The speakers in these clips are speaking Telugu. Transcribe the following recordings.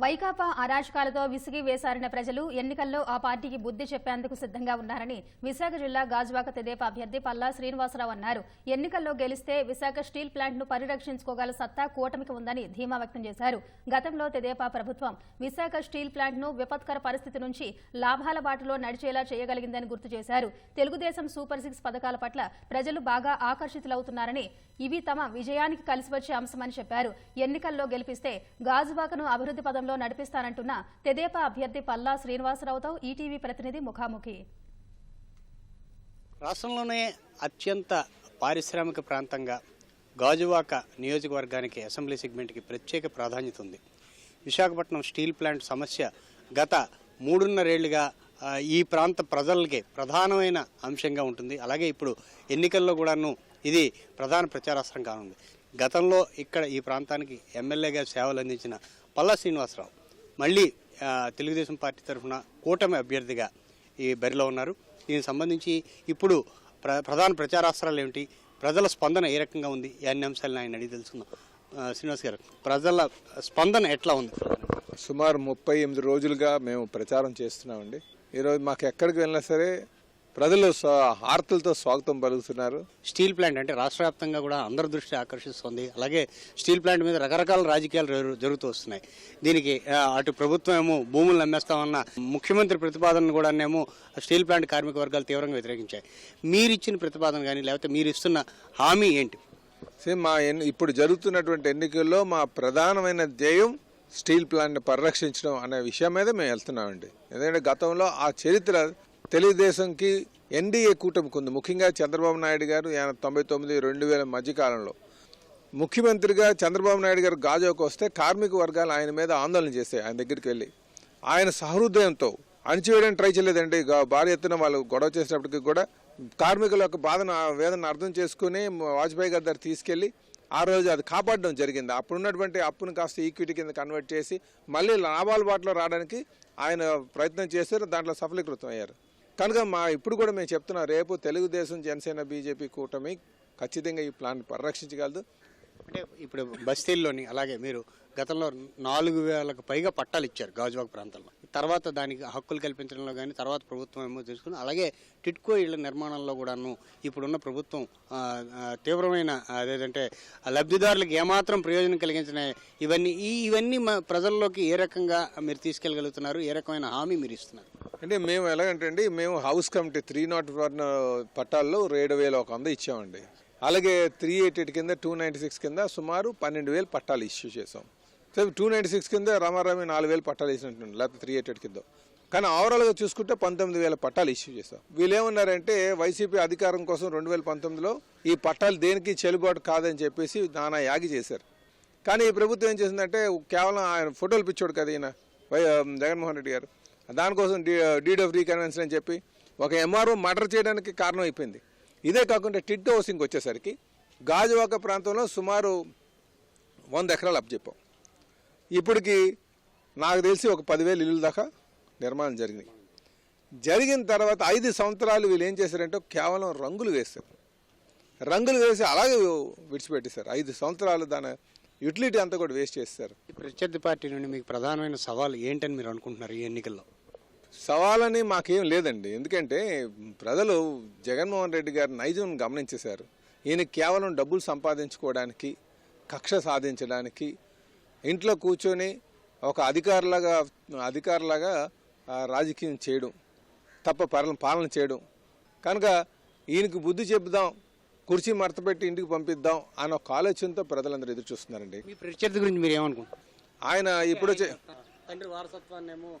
వైకాపా అరాచకాలతో విసిగి వేసారిన ప్రజలు ఎన్నికల్లో ఆ పార్టీకి బుద్ధి చెప్పేందుకు సిద్ధంగా ఉన్నారని విశాఖ జిల్లా గాజువాక తెదేపా అభ్యర్థి పల్లా శ్రీనివాసరావు అన్నారు. ఎన్నికల్లో గెలిస్తే విశాఖ స్టీల్ ప్లాంట్ను పరిరక్షించుకోగల సత్తా కూటమికి ఉందని ధీమా వ్యక్తం చేశారు. గతంలో తెదేపా ప్రభుత్వం విశాఖ స్టీల్ ప్లాంట్ను విపత్కర పరిస్థితి నుంచి లాభాల బాటలో నడిచేలా చేయగలిగిందని గుర్తు చేశారు. తెలుగుదేశం సూపర్ సిక్స్ పథకాల పట్ల ప్రజలు బాగా ఆకర్షితులవుతున్నారని ఇవి తమ విజయానికి కలిసి వచ్చే అంశమని చెప్పారు. ఎన్నికల్లో గెలిపిస్తే గాజువాకను అభివృద్ధి పదంలో నడిపిస్తానంటున్న తెదేపా అభ్యర్థి పల్లా శ్రీనివాసరావుతో ఈటీవీ ప్రతినిధి ముఖాముఖి. రాష్ట్రంలోనే అత్యంత పారిశ్రామిక ప్రాంతంగా గాజువాక నియోజకవర్గానికి అసెంబ్లీ సెగ్మెంట్కి ప్రత్యేక ప్రాధాన్యత ఉంది. విశాఖపట్నం స్టీల్ ప్లాంట్ సమస్య గత మూడున్నరేళ్ళుగా ఈ ప్రాంత ప్రజలకి ప్రధానమైన అంశంగా ఉంటుంది. అలాగే ఇప్పుడు ఎన్నికల్లో కూడాను ఇది ప్రధాన ప్రచారాస్త్రం కానుంది. గతంలో ఇక్కడ ఈ ప్రాంతానికి ఎమ్మెల్యేగా సేవలు అందించిన పల్లా శ్రీనివాసరావు మళ్ళీ తెలుగుదేశం పార్టీ తరఫున కూటమి అభ్యర్థిగా ఈ బరిలో ఉన్నారు. దీనికి సంబంధించి ఇప్పుడు ప్ర ప్రధాన ప్రచారాస్త్రాలు ఏమిటి? ప్రజల స్పందన ఏ రకంగా ఉంది? ఈ అన్ని అంశాలను ఆయన అడిగి తెలుసుకుందాం. శ్రీనివాస్ గారు ప్రజల స్పందన ఎట్లా ఉంది? సుమారు ముప్పై ఎనిమిది రోజులుగా మేము ప్రచారం చేస్తున్నామండి. ఈరోజు మాకు ఎక్కడికి వెళ్ళినా సరే ప్రజలు హారతులతో స్వాగతం పలుకుతున్నారు. స్టీల్ ప్లాంట్ అంటే రాష్ట్ర వ్యాప్తంగా కూడా అందరి దృష్టి ఆకర్షిస్తుంది. అలాగే స్టీల్ ప్లాంట్ మీద రకరకాల రాజకీయాలు జరు- జరుగుతూ వస్తున్నాయి. దీనికి అటు ప్రభుత్వం ఏమో భూములు నమ్మేస్తామన్న ముఖ్యమంత్రి ప్రతిపాదనను కూడానేమో స్టీల్ ప్లాంట్ కార్మిక వర్గాలు తీవ్రంగా వ్యతిరేకించాయి. మీరు ఇచ్చిన ప్రతిపాదన కానీ లేకపోతే మీరు ఇస్తున్న హామీ ఏంటి? మా ఇప్పుడు జరుగుతున్నటువంటి ఎన్నికల్లో మా ప్రధానమైన ధ్యేయం స్టీల్ ప్లాంట్ని పరిరక్షించడం అనే విషయం మీద మేము వెళ్తున్నామండి. ఎందుకంటే గతంలో ఆ చరిత్ర తెలుగుదేశంకి ఎన్డీఏ కూటమికి ఉంది ముఖ్యంగా చంద్రబాబు నాయుడు గారు తొంభై తొమ్మిది రెండు వేల మధ్యకాలంలో ముఖ్యమంత్రిగా చంద్రబాబు నాయుడు గారు గాజోకి వస్తే కార్మిక వర్గాలు ఆయన మీద ఆందోళన చేస్తాయి ఆయన దగ్గరికి వెళ్ళి. ఆయన సహృదయంతో అణిచివేయడానికి ట్రై చేయలేదండి. భార్య భారీ ఎత్తున వాళ్ళు గొడవ చేసినప్పటికీ కూడా కార్మికుల యొక్క బాధను ఆ వేదన అర్థం చేసుకుని వాజ్పేయి గారి దగ్గర తీసుకెళ్ళి ఆ రోజు అది కాపాడడం జరిగింది. అప్పుడున్నటువంటి అప్పును కాస్త ఈక్విటీ కింద కన్వర్ట్ చేసి మళ్ళీ లాభాల బాటలో రావడానికి ఆయన ప్రయత్నం చేశారు. దాంట్లో సఫలీకృతం అయ్యారు. కనుక మా ఇప్పుడు కూడా మేము చెప్తున్నాం రేపు తెలుగుదేశం జనసేన బీజేపీ కూటమి ఖచ్చితంగా ఈ ప్లాన్ పరిరక్షించగలదు. అంటే ఇప్పుడు బస్తీల్లోని అలాగే మీరు గతంలో నాలుగు వేలకు పైగా పట్టాలు ఇచ్చారు గాజువాక ప్రాంతంలో. తర్వాత దానికి హక్కులు కల్పించడంలో కానీ తర్వాత ప్రభుత్వం ఏమో తీసుకుని అలాగే టిట్కో ఇళ్ళ నిర్మాణంలో కూడాను ఇప్పుడున్న ప్రభుత్వం తీవ్రమైన అదేంటంటే లబ్ధిదారులకు ఏమాత్రం ప్రయోజనం కలిగించిన ఇవన్నీ ఈ ఇవన్నీ మా ప్రజల్లోకి ఏ రకంగా మీరు తీసుకెళ్ళగలుగుతున్నారు ఏ రకమైన హామీ మీరు ఇస్తున్నారు? అంటే మేము ఎలాగంటే అండి మేము house committee three nought one పట్టాల్లో ఏడు వేల ఒక వంద ఇచ్చామండి. అలాగే త్రీ ఎయిట్ ఎయిట్ కింద టూ నైంటీ సిక్స్ కింద సుమారు పన్నెండు వేలు పట్టాలు ఇష్యూ చేసాం. సో టూ నైంటీ సిక్స్ కింద రామారామి నాలుగు వేలు పట్టాలు ఇచ్చినట్టు లేకపోతే త్రీ ఎయిట్ ఎయిట్ కింద. కానీ ఓవరాల్గా చూసుకుంటే పంతొమ్మిది వేల పట్టాలు ఇష్యూ చేసాం. వీళ్ళు ఏమన్నారంటే వైసీపీ అధికారం కోసం రెండు వేల పంతొమ్మిదిలో ఈ పట్టాలు దేనికి చెల్లుబాటు కాదని చెప్పేసి నానా యాగి చేశారు. కానీ ఈ ప్రభుత్వం ఏం చేసిందంటే కేవలం ఆయన ఫోటోలు పిచ్చోడు కదా ఈయన వై జగన్మోహన్ రెడ్డి గారు. దానికోసం డీ డీడ్ ఆఫ్ రీకన్వెన్షన్ అని చెప్పి ఒక ఎంఆర్ఓ మర్డర్ చేయడానికి కారణం అయిపోయింది ఇదే కాకుండా టిట్ హౌసింగ్ వచ్చేసరికి గాజువాక ప్రాంతంలో సుమారు వంద ఎకరాలు అప్పచెప్పాం ఇప్పటికి నాకు తెలిసి ఒక పదివేలు ఇల్లు దాకా నిర్మాణం జరిగింది జరిగిన తర్వాత ఐదు సంవత్సరాలు వీళ్ళు ఏం చేశారంటే కేవలం రంగులు వేస్తారు రంగులు వేసి అలాగే విడిచిపెట్టేశారు. ఐదు సంవత్సరాలు దాని యూటిలిటీ అంతా కూడా వేస్ట్ చేస్తారు ప్రత్యర్థి పార్టీ నుండి మీకు ప్రధానమైన సవాల్ ఏంటని మీరు అనుకుంటున్నారు ఈ ఎన్నికల్లో? సవాలని మాకేం లేదండి. ఎందుకంటే ప్రజలు జగన్మోహన్ రెడ్డి గారి నైజం గమనించేశారు. ఈయన కేవలం డబ్బులు సంపాదించుకోవడానికి కక్ష సాధించడానికి ఇంట్లో కూర్చొని ఒక అధికారులాగా అధికారులాగా రాజకీయం చేయడం తప్ప పరల పాలన చేయడం. కనుక ఈయనకి బుద్ధి చెబుదాం కుర్చీ మడతపెట్టి ఇంటికి పంపిద్దాం అన్న ఒక ఆలోచనతో ప్రజలందరూ ఎదురు చూస్తున్నారండి మీ ప్రత్యర్థి గురించి మీరు ఏమనుకుంటున్నారు ఆయన ఇప్పుడు తండ్రి వారసత్వాన్ని ఏమో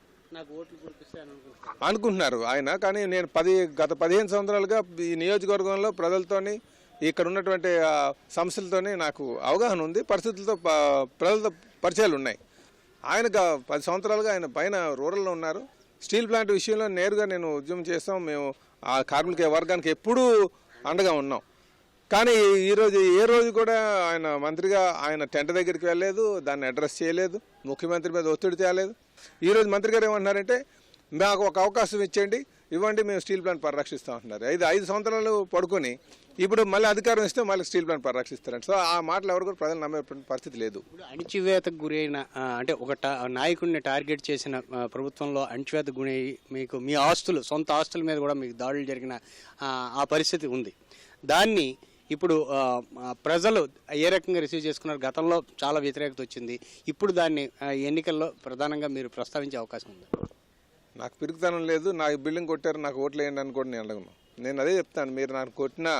అనుకుంటున్నారు అనుకుంటున్నారు ఆయన కానీ నేను పది గత పదిహేను సంవత్సరాలుగా ఈ నియోజకవర్గంలో ప్రజలతోని ఇక్కడ ఉన్నటువంటి ఆ, సమస్యలతోని నాకు అవగాహన ఉంది. పరిస్థితులతో ప్రజలతో పరిచయాలు ఉన్నాయి. ఆయన గ- పది సంవత్సరాలుగా ఆయన పైన రూరల్లో ఉన్నారు. స్టీల్ ప్లాంట్ విషయంలో నేరుగా నేను ఉద్యమం చేస్తాం. మేము ఆ కార్మిక వర్గానికి ఎప్పుడూ అండగా ఉన్నాం. కానీ ఈరోజు ఏ రోజు కూడా ఆయన మంత్రిగా ఆయన టెంట్ దగ్గరికి వెళ్ళలేదు దాన్ని అడ్రస్ చేయలేదు ముఖ్యమంత్రి మీద ఒత్తిడి తేలేదు. ఈరోజు మంత్రి గారు ఏమంటున్నారంటే మాకు ఒక అవకాశం ఇచ్చేయండి ఇవ్వండి మేము స్టీల్ ప్లాంట్ పరిరక్షిస్తాం అంటున్నారు. ఐదు ఐదు సంవత్సరాలు పడుకొని ఇప్పుడు మళ్ళీ అధికారం ఇస్తే మళ్ళీ స్టీల్ ప్లాంట్ పరిరక్షిస్తారంట సో ఆ మాటలు ఎవరు కూడా ప్రజలు నమ్మే పరిస్థితి లేదు. ఇప్పుడు అణిచివేతకు గురైన అంటే ఒక టా- నాయకుడిని టార్గెట్ చేసిన ప్రభుత్వంలో అణిచివేతకు గురై మీకు మీ ఆస్తులు సొంత ఆస్తుల మీద కూడా మీకు దాడులు జరిగిన ఆ పరిస్థితి ఉంది. దాన్ని ఇప్పుడు ప్రజలు ఏ రకంగా రిసీవ్ చేసుకున్నారు? గతంలో చాలా వ్యతిరేకత వచ్చింది. ఇప్పుడు దాన్ని ఆ, ఎన్నికల్లో ప్రధానంగా మీరు ప్రస్తావించే అవకాశం ఉంది? నాకు పిరుగుతనం లేదు. నాకు బిల్డింగ్ కొట్టారు నాకు ఓట్లు వేయండి అని కూడా నేను అడగను. నేను అదే చెప్తాను. మీరు నాకు కొట్టినా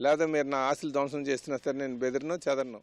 లేదా మీరు నా ఆస్తులు ధ్వంసం చేస్తున్నా సరే నేను బెదిరినో చెదరను.